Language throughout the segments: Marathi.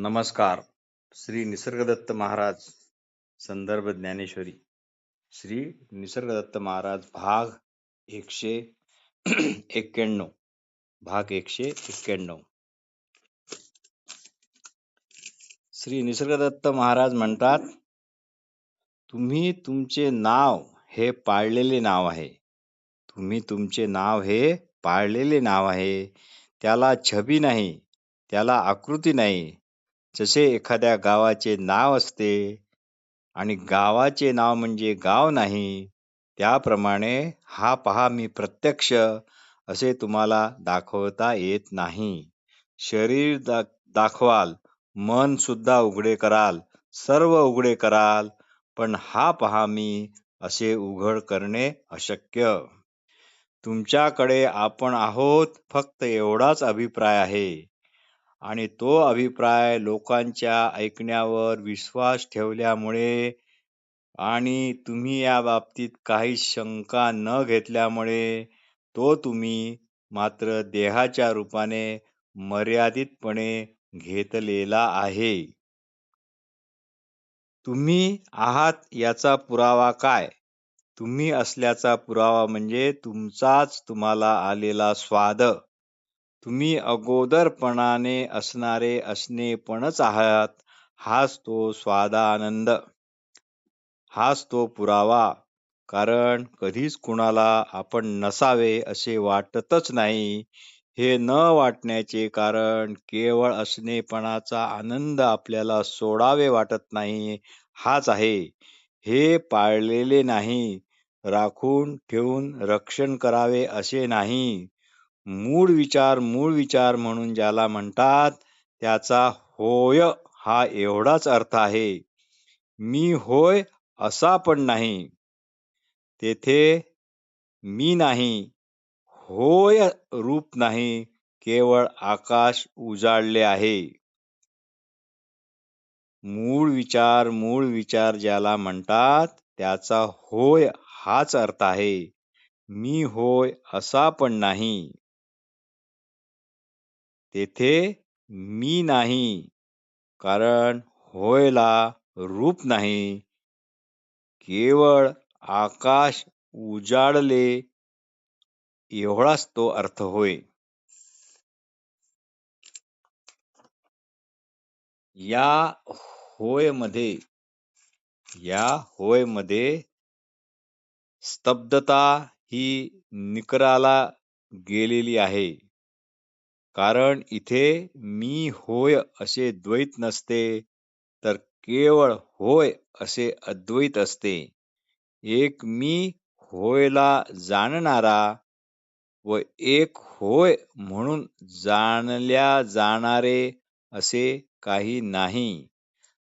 नमस्कार. श्री निसर्गदत्त महाराज संदर्भ ज्ञानेश्वरी. श्री निसर्गदत्त महाराज भाग एकशे एक्क्याण्णव. भाग एकशे एक्क्याण्णव. श्री निसर्गदत्त महाराज म्हणतात तुम्ही तुमचे नाव हे पाळलेले नाव आहे. तुम्ही तुमचे नाव हे पाळलेले नाव आहे. त्याला छबी नाही त्याला आकृती नाही. जसे एखाद्या गावाचे नाव असते आणि गावाचे नाव म्हणजे गाव नाही त्याप्रमाणे हा पहा मी प्रत्यक्ष असे तुम्हाला दाखवता येत नाही. शरीर दा दाखवाल मन सुद्धा उघडे कराल सर्व उघडे कराल पण हा पहा मी असे उघड करणे अशक्य. तुमच्याकडे आपण आहोत फक्त एवढाच अभिप्राय आहे. आणि तो अभिप्राय लोकांच्या ऐकण्यावर विश्वास ठेवल्यामुळे आणि तुम्ही या बाबतीत काही शंका न घेतल्यामुळे तो तुम्ही मात्र देहाच्या रूपाने मर्यादितपणे घेतलेला आहे. तुम्ही आहात याचा पुरावा काय? तुम्ही असल्याचा पुरावा म्हणजे तुमचाच तुम्हाला आलेला स्वाद. तुम्ही अगोदरपणाने असणारे असणेपणच आहात. हाच तो स्वादानंद. हाच तो पुरावा. कारण कधीच कुणाला आपण नसावे असे वाटतच नाही. हे न वाटण्याचे कारण केवळ असणेपणाचा आनंद आपल्याला सोडावे वाटत नाही. हाच आहे. हे पाळलेले नाही. राखून ठेवून रक्षण करावे असे नाही. मूळ विचार मूळ विचार म्हणून ज्याला म्हणतात त्याचा होय हा एवढाच अर्थ आहे. मी होय असा पण नाही. तेथे मी नाही होय रूप नाही केवळ आकाश उजाडले आहे. मूळ विचार मूळ विचार ज्याला म्हणतात त्याचा होय हाच अर्थ आहे. मी होय असा पण नाही. तेथे मी नाही कारण होयला रूप नाही. केवळ आकाश उजाडले एवढाच तो अर्थ होय. या होयमध्ये या होयमध्ये स्तब्धता ही निकराला गेलेली आहे. कारण इथे मी होय असे द्वैत नसते तर केवळ होय असे अद्वैत असते. एक मी होयला जाणणारा व एक होय म्हणून जाणल्या जाणारे असे काही नाही.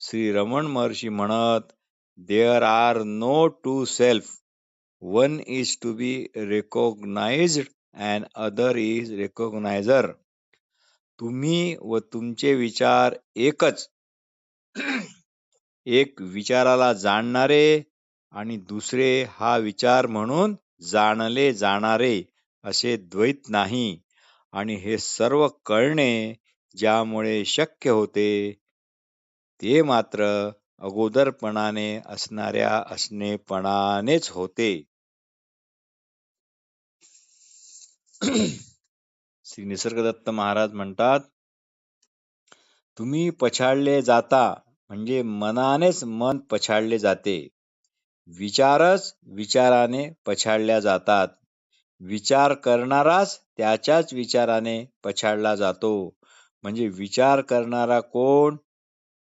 श्री रमण महर्षी म्हणत there are no two self one is to be recognized and other is recognizer तुम्ही व तुमचे विचार एकच. एक विचाराला जाणणारे आणि दुसरे हा विचार म्हणून जाणले जाणारे असे द्वैत नाही. आणि हे सर्व कळणे ज्यामुळे शक्य होते ते मात्र अगोदरपणाने असणाऱ्या असणेपणानेच होते. श्री निसर्गदत्त महाराज म्हणतात तुम्ही पछाडले जाता म्हणजे मनानेच मन पछाडले जाते. विचारच विचाराने पछाडल्या जातात. विचार करणाराच त्याच्याच विचाराने पछाडला जातो. म्हणजे विचार करणारा कोण?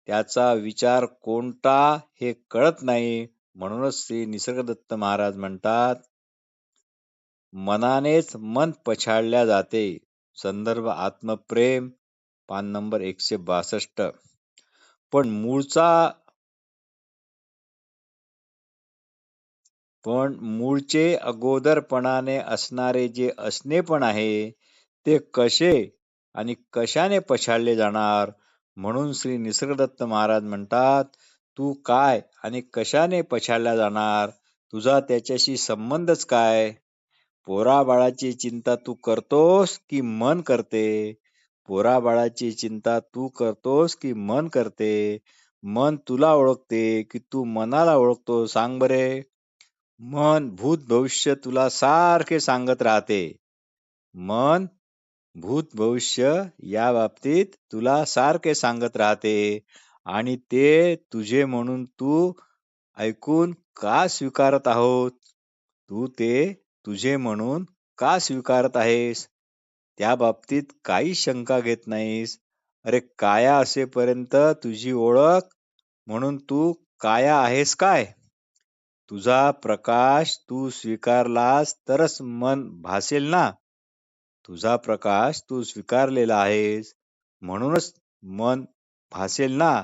त्याचा विचार कोणता हे कळत नाही. म्हणूनच श्री निसर्गदत्त महाराज म्हणतात मनानेच मन पछाडल्या जाते. संदर्भ आत्मप्रेम पान नंबर एकशे बासष्ट. पण मूळचा पण मूळचे अगोदरपणाने असणारे जे असणे पण आहे ते कसे आणि कशाने पछाडले जाणार? म्हणून श्री निसर्गदत्त महाराज म्हणतात तू काय आणि कशाने पछाडल्या जाणार? तुझा त्याच्याशी संबंधच काय? पोरा बाळाची चिंता तू करतोस की मन करते? पोराबाळाची चिंता तू करतोस की मन करते? मन तुला ओळखते की तू मनाला ओळखतो? सांग बरे. मन भूत भविष्य तुला सारखे सांगत राहते. मन भूत भविष्य या बाबतीत तुला सारखे सांगत राहते. आणि ते तुझे म्हणून तू ऐकून का स्वीकारत आहोत? तू ते तुझे म्हणून का स्वीकारत आहेस? त्या बाबतीत काही शंका घेत नाहीस. अरे काया असेपर्यंत तुझी ओळख? म्हणून तू काया आहेस काय? तुझा प्रकाश तू स्वीकारलास तरच मन भासेल ना? तुझा प्रकाश तू स्वीकारलेला आहेस म्हणूनच मन भासेल ना?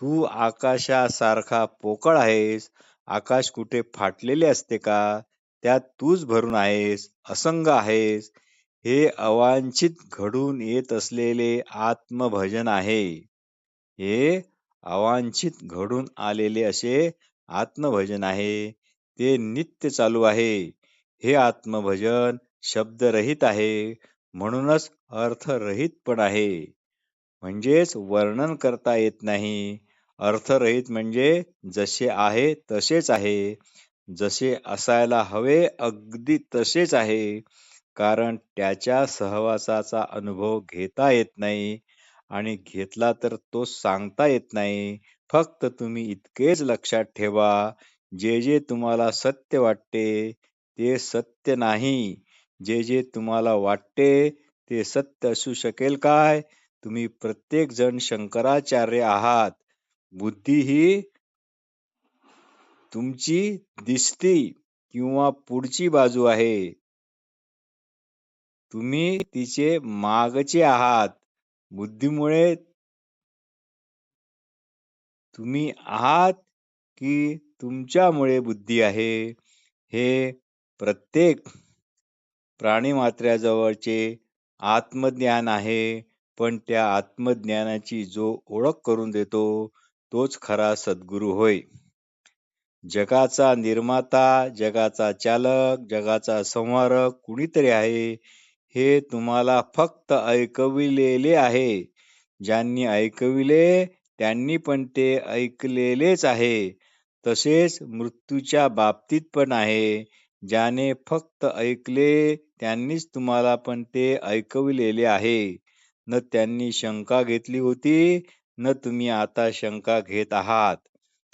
तू आकाशासारखा पोकळ आहेस. आकाश कुठे फाटलेले असते का? त्यात तूच भरून आहेस असंग आहेस. हे अवांछित घडून येत असलेले आत्मभजन आहे. हे अवांछित घडून आलेले असे आत्मभजन आहे. ते नित्य चालू आहे. हे आत्मभजन शब्दरहित आहे. म्हणूनच अर्थरहित पण आहे. म्हणजेच वर्णन करता येत नाही. अर्थरहित म्हणजे जसे आहे तसेच आहे. जसे असायला हवे अगदी तसेच आहे. कारण त्याच्या सहवासाचा अनुभव घेता येत नाही आणि घेतला तर तो सांगता येत नाही. फक्त तुम्ही इतकेच लक्षात ठेवा जे जे तुम्हाला सत्य वाटते ते सत्य नाही. जे जे तुम्हाला वाटते ते सत्य असू शकेल काय? तुम्ही प्रत्येक जण शंकराचार्य आहात. बुद्धी ही तुमची दिसती किंवा पुढची बाजू आहे. तुम्ही तिचे मागचे आहात. बुद्धीमुळे तुम्ही आहात की तुमच्यामुळे बुद्धी आहे. हे प्रत्येक प्राणी मात्र्याजवळचे आत्मज्ञान आहे. पण त्या आत्मज्ञानाची जो ओळख करून देतो तोच खरा सद्गुरू होय. जगाचा निर्माता जगाचा चालक जगाचा संवारक कुणीतरी आहे हे तुम्हाला फक्त ऐकविलेले आहे. ज्यांनी ऐकविले त्यांनी पण ते ऐकलेलेच आहे. तसेच मृत्यूच्या बाबतीत पण आहे. ज्याने फक्त ऐकले त्यांनीच तुम्हाला पण ते ऐकविलेले आहे. न त्यांनी शंका घेतली होती न तुम्ही आता शंका घेत आहात.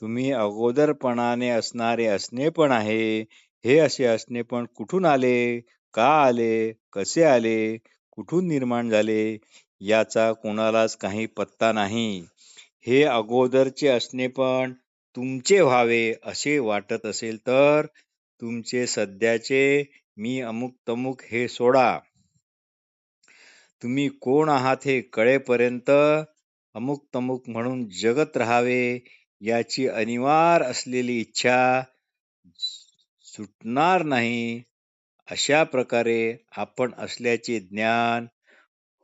तुम्ही अगोदरपणाने असणारे असणे पण आहे. हे असे असणे पण कुठून आले? का आले? कसे आले? कुठून निर्माण झाले? याचा कोणालाच काही पत्ता नाही. हे अगोदरचे असणे पण तुमचे व्हावे असे वाटत असेल तर तुमचे सध्याचे मी अमुक तमुक हे सोडा. तुम्ही कोण आहात हे कळेपर्यंत अमुक तमुक म्हणून जगत राहावे. याची अनिवार असलेली इच्छा सुटणार नाही. अशा प्रकारे आपण असल्याचे ज्ञान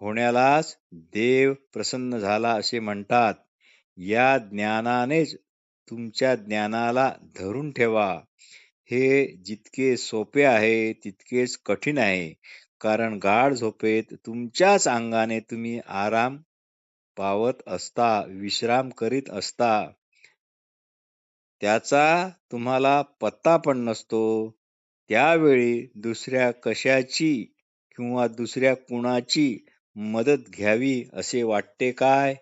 होण्यालाच देव प्रसन्न झाला असे म्हणतात. या ज्ञानानेच तुमच्या ज्ञानाला धरून ठेवा. हे जितके सोपे आहे तितकेच कठीण आहे. कारण गाढ झोपेत तुमच्याच अंगाने तुम्ही आराम पावत असता विश्राम करीत असता. त्याचा तुम्हाला पत्ता पण नसतो. त्यावेळी दुसऱ्या कशाची किंवा दुसऱ्या कुणाची मदत घ्यावी असे वाटते काय?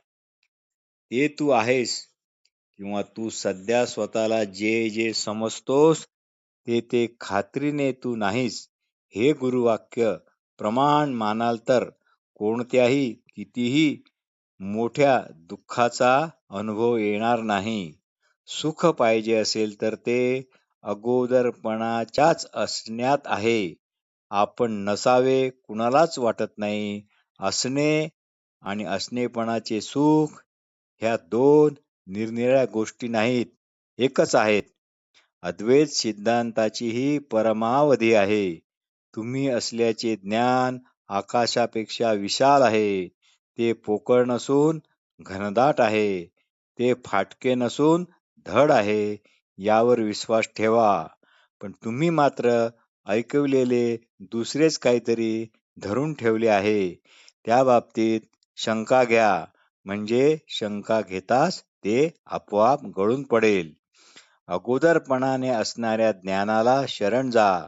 ते तू आहेस. किंवा तू सध्या स्वतःला जे जे समजतोस ते ते खात्रीने तू नाहीस. हे गुरुवाक्य प्रमाण मानाल तर कोणत्याही कितीही मोठ्या दुःखाचा अनुभव येणार नाही. सुख पाहिजे असेल तर ते अगोदरपणाच्याच असण्यात आहे. आपण नसावे कुणालाच वाटत नाही. असणे आणि असणेपणाचे सुख ह्या दोन निरनिळ्या गोष्टी नाहीत एकच आहेत. अद्वैत सिद्धांताची ही परमावधी आहे. तुम्ही असल्याचे ज्ञान आकाशापेक्षा विशाल आहे. ते पोकळ नसून घनदाट आहे. ते फाटके नसून धड आहे यावर विश्वास ठेवा. पण तुम्ही मात्र ऐकवलेले दुसरेच काहीतरी धरून ठेवले आहे. त्या बाबतीत शंका घ्या. म्हणजे शंका घेताच ते आपोआप गळून पडेल. अगोदरपणाने असणाऱ्या ज्ञानाला शरण जा.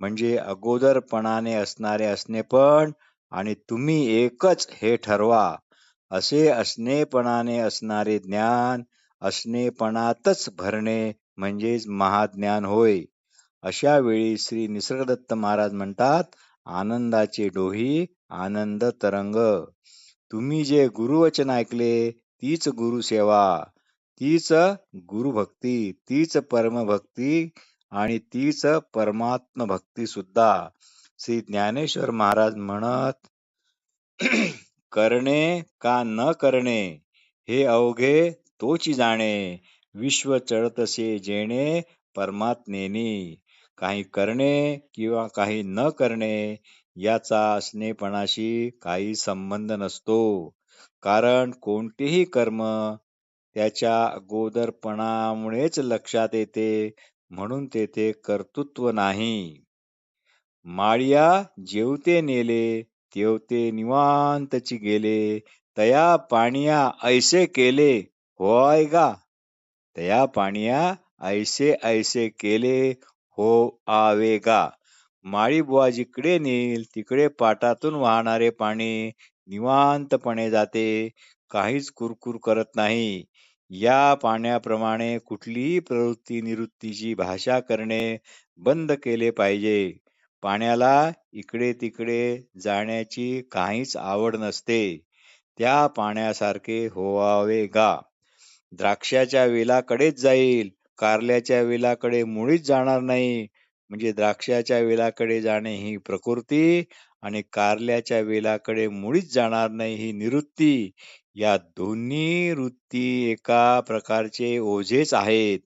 म्हणजे अगोदरपणाने असणारे असणे पण आणि तुम्ही एकच हे ठरवा. असे असणेपणाने असणारे ज्ञान असणेपणातच भरणे म्हणजेच महाज्ञान होय. अशा वेळी श्री निसर्गदत्त महाराज म्हणतात आनंदाचे डोही आनंद तरंग. तुम्ही जे गुरुवचन ऐकले तीच गुरुसेवा तीच गुरुभक्ती तीच परमभक्ती आणि तीच परमात्म भक्ती सुद्धा. श्री ज्ञानेश्वर महाराज म्हणत करणे का न करणे हे अवघे तोची जाणे. विश्व चढतसे जेणे परमात्मेने. काही करणे किंवा काही न करणे याचा असणेपणाशी काही संबंध नसतो. कारण कोणतेही कर्म त्याच्या अगोदरपणामुळेच लक्षात येते म्हणून तेथे कर्तृत्व नाही. माळिया जेवते नेले तेवते निवांतची गेले तया पाणिया ऐसे केले. होय गा. तया पाणिया ऐसे ऐसे केले हो आवेगा माळी जिकडे नेईल तिकडे पाटातून वाहणारे पाणी निवांतपणे जाते. काहीच कुरकुर करत नाही. या पाण्याप्रमाणे कुठलीही प्रवृत्ती निवृत्तीची भाषा करणे बंद केले पाहिजे. पाण्याला इकडे तिकडे जाण्याची काहीच आवड नसते. त्या पाण्यासारखे होवावे गा. द्राक्षाच्या वेलाकडेच जाईल. कारल्याच्या वेलाकडे मुळीच जाणार नाही. म्हणजे द्राक्षाच्या वेलाकडे जाणे ही प्रकृती आणि कारल्याच्या वेलाकडे मुळीच जाणार नाही ही निवृत्ती. या दोन्ही वृत्ती एका प्रकारचे ओझेच आहेत.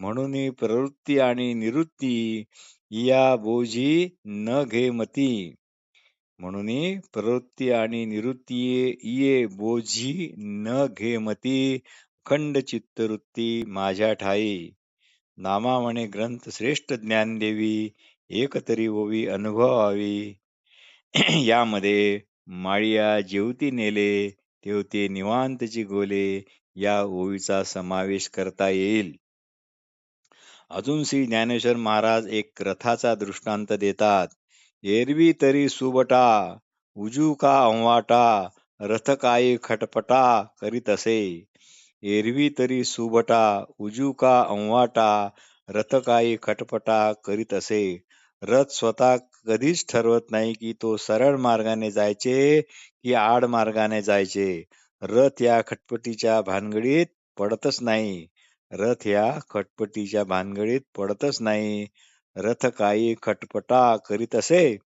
म्हणून प्रवृत्ती आणि निवृत्ती या बोझी न घे मती म्हणून प्रवृत्ती आणि निवृत्ती ये बोझी न घे मती अखंड चित्तवृत्ती माझ्या ठाई. नामा म्हणे ग्रंथ श्रेष्ठ ज्ञानदेवी एकतरी ओवी अनुभवावी यामध्ये माळिया जेवती नेले तेवते निवांतची गोले या ओवीचा समावेश करता येईल. अजून श्री ज्ञानेश्वर महाराज एक रथाचा दृष्टांत देतात. एरवी तरी सुबटा उजू का अंवाटा रथ काही खटपटा करीत असे. एरवी तरी सुबटा उजू का रथकाई खटपटा करीत असे. रथ स्वतः कधीच ठरवत नाही की तो सरळ मार्गाने जायचे की आड मार्गाने जायचे. रथ या खटपटीच्या भानगडीत पडतच नाही. रथ या खटपटीच्या भानगडीत पडतच नाही. रथ काही खटपटा करीत असे?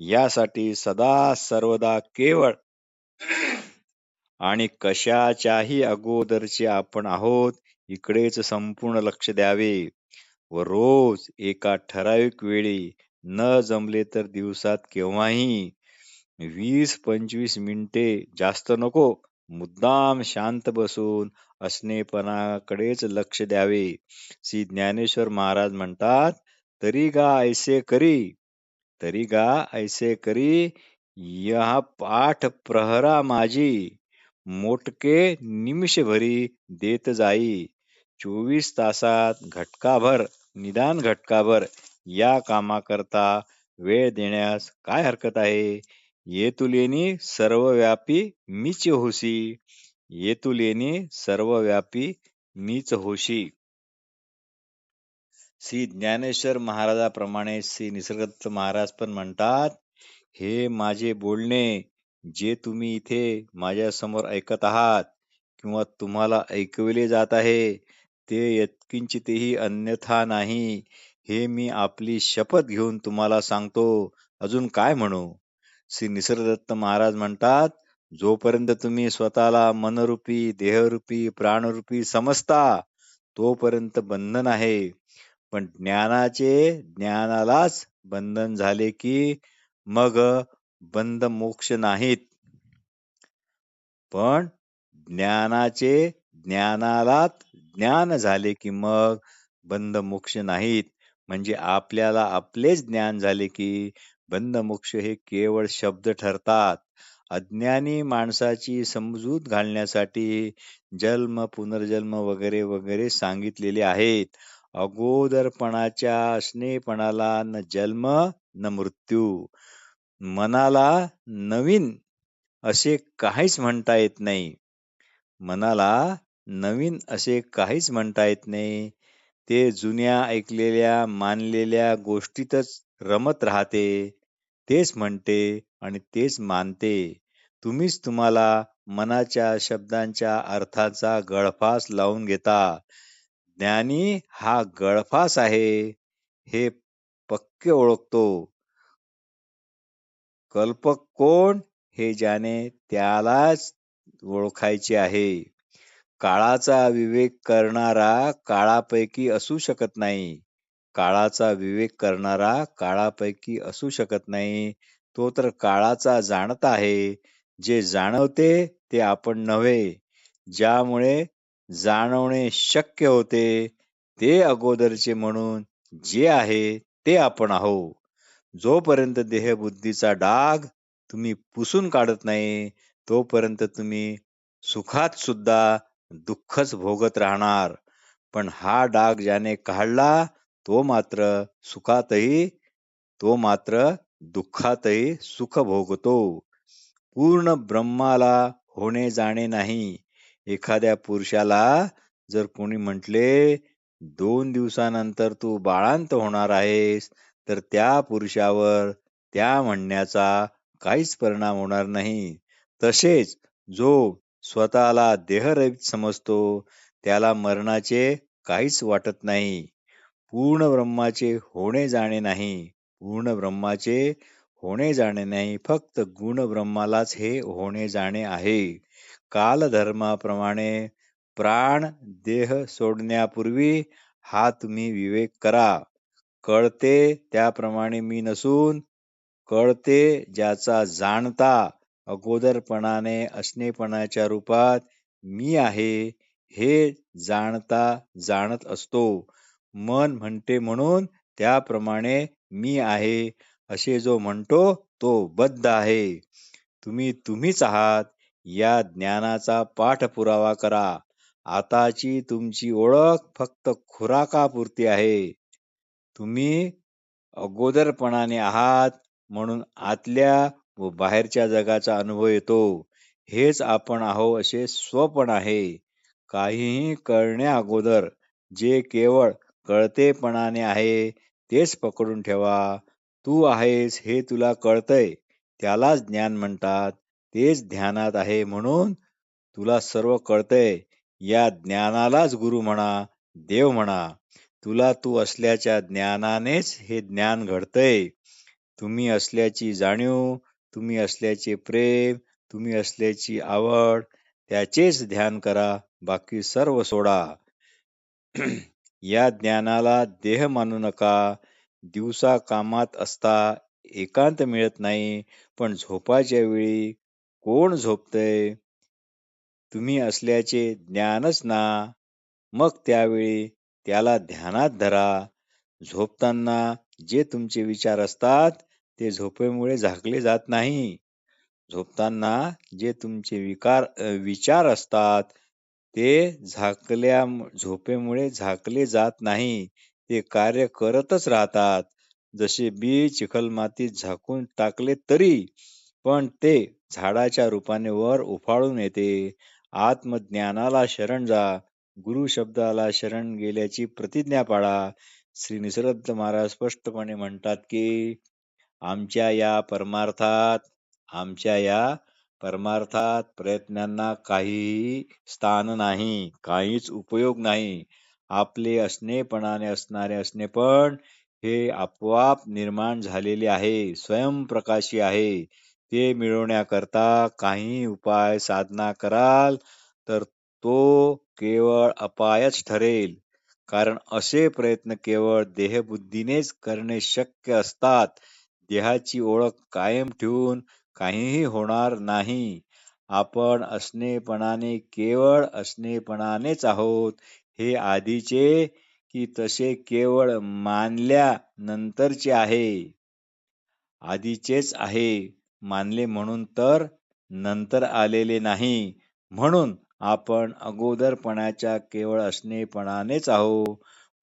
यासाठी सदा सर्वदा केवळ आणि कशाच्याही अगोदरचे आपण आहोत इकडेच संपूर्ण लक्ष द्यावे. व रोज एका ठराविक वेळी न जमले तर दिवसात केव्हाही वीस पंचवीस मिनिटे जास्त नको मुद्दाम शांत बसून असणेपणाकडेच लक्ष द्यावे. श्री ज्ञानेश्वर महाराज म्हणतात तरी गा ऐसे करी तरी गा ऐसे करी या पाठ प्रहरा माझी. मोटके निमिषभरी देत जाई. चोवीस तासात घटकाभर निदान घटकाभर या कामाकरता वेळ देण्यास काय हरकत आहे? येतुलेनी सर्वव्यापी मीच होशी. येतुलेनी सर्वव्यापी मीच होशी. श्री ज्ञानेश्वर महाराजाप्रमाणे श्री निसर्गदत्त महाराज पण म्हणतात हे माझे बोलणे जे तुम्ही इथे माझ्यासमोर ऐकत आहात किंवा तुम्हाला ऐकविले जात आहे ते यत्किंचितही अन्यथा नाही. हे मी आपली शपथ घेऊन तुम्हाला सांगतो. अजून काय म्हणू? श्री निसर्गदत्त महाराज म्हणतात जोपर्यंत तुम्ही स्वतःला मनरूपी देहरूपी प्राणरूपी समजता तोपर्यंत बंधन आहे. पण ज्ञानाचे ज्ञानालाच बंधन झाले की मग बंद मोक्ष नाहीत. पण ज्ञानाचे ज्ञानालाच ज्ञान झाले की मग बंद मोक्ष नाहीत. म्हणजे आपल्याला आपलेच ज्ञान झाले की बंद मोक्ष हे केवळ शब्द ठरतात. अज्ञानी माणसाची समजूत घालण्यासाठी जन्म पुनर्जन्म वगैरे वगैरे सांगितलेले आहेत. अगोदरपणाच्या असणेपणाला न जन्म न मृत्यू. मनाला नवीन असे काहीच म्हणता येत नाही. मनाला नवीन असे काहीच म्हणता येत नाही. ते जुन्या ऐकलेल्या मानलेल्या गोष्टीतच रमत राहते. तेच म्हणते आणि तेच मानते. तुम्हीच तुम्हाला मनाच्या शब्दांच्या अर्थाचा गळफास लावून घेता. ज्ञानी हा गळफास आहे हे पक्के ओळखतो. कल्पक कोण हे ज्याने त्यालाच ओळखायचे आहे. काळाचा विवेक करणारा काळापैकी असू शकत नाही. काळाचा विवेक करणारा काळापैकी असू शकत नाही. तो तर काळाचा जाणता आहे. जे जाणवते ते आपण नव्हे. ज्यामुळे जाणवणे शक्य होते ते अगोदरचे म्हणून जे आहे ते आपण आहो जोपर्यंत देहबुद्धीचा डाग तुम्ही पुसून काढत नाही तोपर्यंत तुम्ही सुखात सुद्धा दुःखच भोगत राहणार. पण हा डाग ज्याने काढला तो मात्र सुखातही तो मात्र दुःखातही सुख भोगतो. पूर्ण ब्रह्माला होणे जाणे नाही. एखाद्या पुरुषाला जर कोणी म्हटले दोन दिवसानंतर तू बाळांत होणार आहेस तर त्या पुरुषावर त्या म्हणण्याचा काहीच परिणाम होणार नाही. तसेच जो स्वतःला देहरहित समजतो त्याला मरणाचे काहीच वाटत नाही. पूर्ण ब्रह्माचे होणे जाणे नाही. पूर्ण ब्रह्माचे होणे जाणे नाही. फक्त गुण ब्रह्मालाच हे होणे जाणे आहे. कालधर्माप्रमाणे प्राण देह सोडण्यापूर्वी हा तुम्ही विवेक करा. कळते त्याप्रमाणे मी नसून कळते ज्याचा जाणता अगोदरपणाने असणेपणाच्या रूपात मी आहे हे जाणता जाणत असतो. मन म्हणते म्हणून त्याप्रमाणे मी आहे असे जो म्हणतो तो बद्ध आहे. तुम्ही तुम्हीच आहात या ज्ञानाचा पाठपुरावा करा. आताची तुमची ओळख फक्त खुराकापुरती आहे. तुम्ही अगोदरपणाने आहात म्हणून आतल्या व बाहेरच्या जगाचा अनुभव येतो. हेच आपण आहो असे स्वपण आहे. काहीही करण्या अगोदर जे केवळ कळतेपणाने आहे तेच पकडून ठेवा. तू आहेस हे तुला कळतंय. त्यालाच ज्ञान म्हणतात. तेच ध्यानात आहे म्हणून तुला सर्व कळतंय. या ज्ञानालाच गुरु म्हणा देव म्हणा. तुला तू असल्याच्या ज्ञानानेच हे ज्ञान घडतंय. तुम्ही असल्याची जाणीव तुम्ही असल्याचे प्रेम तुम्ही असल्याची आवड त्याचेच ध्यान करा बाकी सर्व सोडा. या ज्ञानाला देह मानू नका. दिवसा कामात असता एकांत मिळत नाही पण झोपाच्या वेळी कोण झोपतय? तुम्ही असल्याचे ज्ञानच ना. मग त्यावेळी त्याला ध्यानात धरा. झोपताना जे तुमचे विचार असतात ते झोपेमुळे झाकले जात नाही. झोपताना जे तुमचे विकार विचार असतात ते झाकल्या झोपेमुळे झाकले जात नाही. ते कार्य करतच राहतात. जसे बी चिखल मातीत झाकून टाकले तरी पण ते झाडाच्या रूपाने वर उफाळून येते. आत्मज्ञानाला शरण जा. गुरु शब्दाला शरण गेल्याची प्रतिज्ञा पाळा. श्री निसर्ग महाराज स्पष्टपणे म्हणतात की आमच्या या परमार्थात आमच्या या परमार्थात प्रयत्नांना काहीही स्थान नाही काहीच उपयोग नाही. आपले असणेपणाने असणारे असणेपण हे आपोआप निर्माण झालेले आहे स्वयंप्रकाशी आहे. ते मिळवण्याकरता काही उपाय साधना कराल तर तो केवळ अपायच ठरेल. कारण असे प्रयत्न केवळ देहबुद्धीनेच करणे शक्य असतात. देहाची ओळख कायम ठेवून काहीही होणार नाही. आपण असणेपणाने केवळ असणेपणानेच आहोत. हे आधीचे की तसे केवळ मानल्या नंतरचे, आहे' आधीचेच आहे. मानले म्हणून तर नंतर आलेले नाही. म्हणून आपण अगोदरपणाच्या केवळ असणेपणानेच आहो.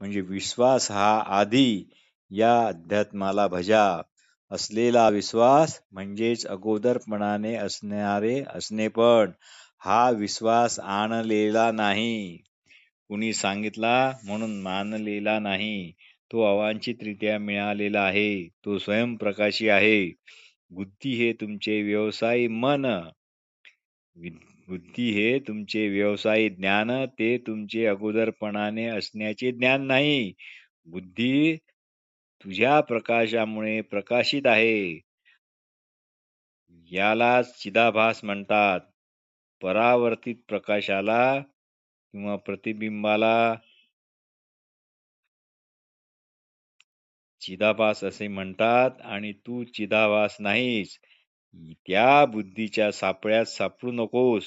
म्हणजे विश्वास हा आधी या अध्यात्माला भजा. असलेला विश्वास म्हणजेच अगोदरपणाने असणारे असणेपण हा विश्वास आणलेला नाही. कुणी सांगितला? म्हणून मानलेला नाही. तो अवांछितरित्या मिळालेला आहे. तो स्वयंप्रकाशी आहे. बुद्धी हे तुमचे व्यवसायी मन. बुद्धी हे तुमचे व्यवसाय ज्ञान ते तुमचे अगोदरपणाने असण्याचे ज्ञान नाही. बुद्धी तुझ्या प्रकाशामुळे प्रकाशित आहे. याला चिदाभास म्हणतात. परावर्तित प्रकाशाला किंवा प्रतिबिंबाला चिदाभास असे म्हणतात आणि तू चिदाभास नाहीस. त्या बुद्धीच्या सापळ्यात सापडू नकोस.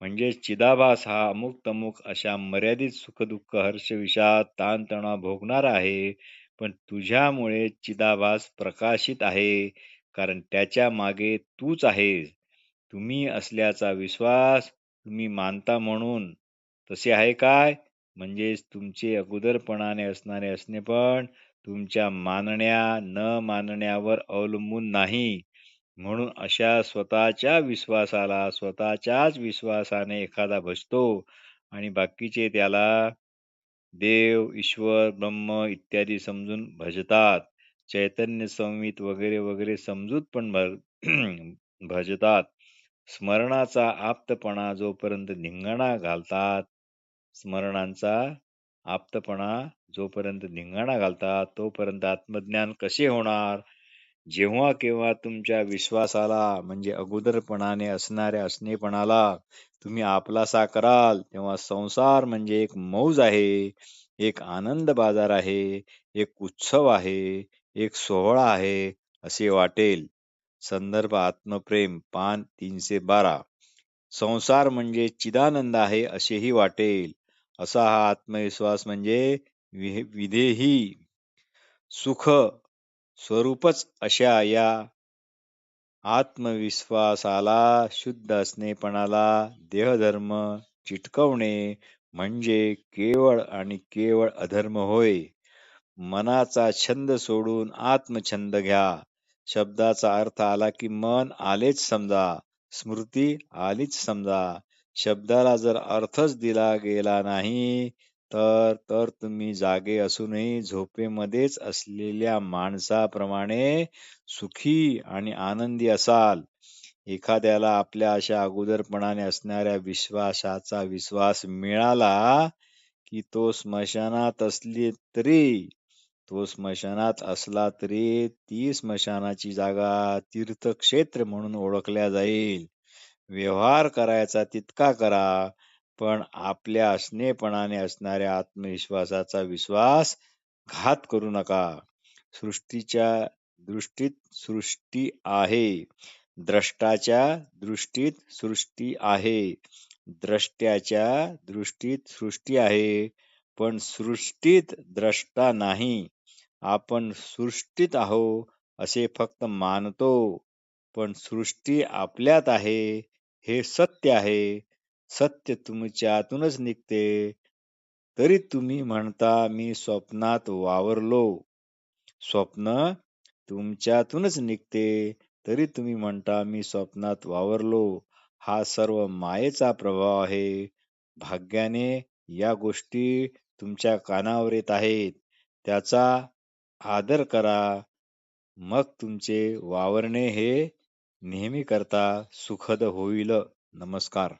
म्हणजे चिदाभास हा अमुक तमुक अशा मर्यादित सुखदुःख हर्ष विषाद ताणतणाव भोगणार आहे. पण तुझ्यामुळे चिदाभास प्रकाशित आहे. कारण त्याच्यामागे तूच आहेस. तुम्ही असल्याचा विश्वास तुम्ही मानता म्हणून. तसे आहे काय? म्हणजेच तुमचे अगोदरपणाने असणारे असणे पण तुमच्या मानण्या न मानण्यावर अवलंबून नाही. म्हणून अशा स्वतःच्या विश्वासाला स्वतःच्याच विश्वासाने एखादा भजतो आणि बाकीचे त्याला देव ईश्वर ब्रह्म इत्यादी समजून भजतात. चैतन्य संवित वगैरे वगैरे समजूत पण भजतात. स्मरणाचा आप्तपणा जोपर्यंत धिंगाणा घालतात स्मरणांचा आप्तपणा जोपर्यंत धिंगाणा घालतात तोपर्यंत आत्मज्ञान कसे होणार? जेव्हा केव्हा तुमच्या विश्वासाला म्हणजे अगोदरपणाने असणाऱ्या असणेपणाला तुम्ही आपलासा कराल तेव्हा संसार म्हणजे एक मौज आहे एक आनंद बाजार आहे एक उत्सव आहे एक सोहळा आहे असे वाटेल. संदर्भ आत्मप्रेम पान तीनशे बारा. संसार म्हणजे चिदानंद आहे असेही वाटेल. असा हा आत्मविश्वास म्हणजे विधेही. सुख स्वरूपच अशा या आत्मविश्वासाला शुद्ध असणेपणाला देहधर्म चिटकवणे म्हणजे केवळ आणि केवळ अधर्म होय. मनाचा छंद सोडून आत्मछंद घ्या. शब्दाचा अर्थ आला की मन आलेच समजा स्मृती आलीच समजा. शब्दाला जर अर्थच दिला गेला नाही तर तर तुम्ही जागे असूनही झोपेमध्येच असलेल्या माणसाप्रमाणे सुखी आणि आनंदी असाल. एखाद्याला आपल्या अशा अगोदरपणाने असणाऱ्या विश्वासाचा विश्वास मिळाला की तो स्मशानात असली तरी तो स्मशानात असला तरी ती स्मशानाची जागा तीर्थक्षेत्र म्हणून ओळखल्या जाईल. व्यवहार करायचा तितका करा. पण आपल्या असणेपणाने असणाऱ्या आत्मविश्वासाचा विश्वास घात करू नका. सृष्टीच्या दृष्टीत सृष्टी आहे. द्रष्टाच्या दृष्टीत सृष्टी आहे. द्रष्ट्याच्या दृष्टीत सृष्टी आहे. पण सृष्टीत द्रष्टा नाही. आपण सृष्टीत आहो असे फक्त मानतो. पण सृष्टी आपल्यात आहे हे सत्य आहे. सत्य तुमच्यातूनच निघते. तरी तुम्ही म्हणता मी स्वप्नात वावरलो. स्वप्न तुमच्यातूनच निघते. तरी तुम्ही म्हणता मी स्वप्नात वावरलो. हा सर्व मायेचा प्रभाव आहे. भाग्याने या गोष्टी तुमच्या कानावर येत आहेत. त्याचा आदर करा. मग तुमचे वावरणे हे नेहमी करता सुखद होईल. नमस्कार.